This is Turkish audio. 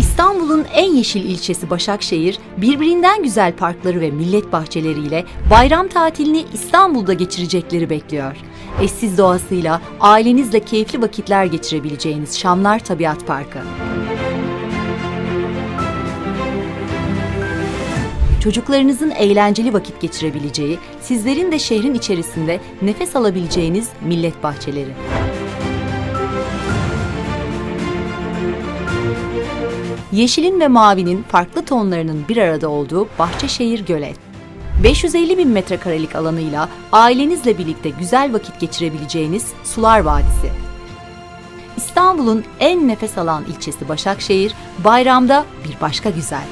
İstanbul'un en yeşil ilçesi Başakşehir, birbirinden güzel parkları ve millet bahçeleriyle bayram tatilini İstanbul'da geçirecekleri bekliyor. Eşsiz doğasıyla ailenizle keyifli vakitler geçirebileceğiniz Şamlar Tabiat Parkı. Çocuklarınızın eğlenceli vakit geçirebileceği, sizlerin de şehrin içerisinde nefes alabileceğiniz millet bahçeleri. Yeşilin ve mavinin farklı tonlarının bir arada olduğu Bahçeşehir Gölet. 550 bin metrekarelik alanıyla ailenizle birlikte güzel vakit geçirebileceğiniz Sular Vadisi. İstanbul'un en nefes alan ilçesi Başakşehir, bayramda bir başka güzel.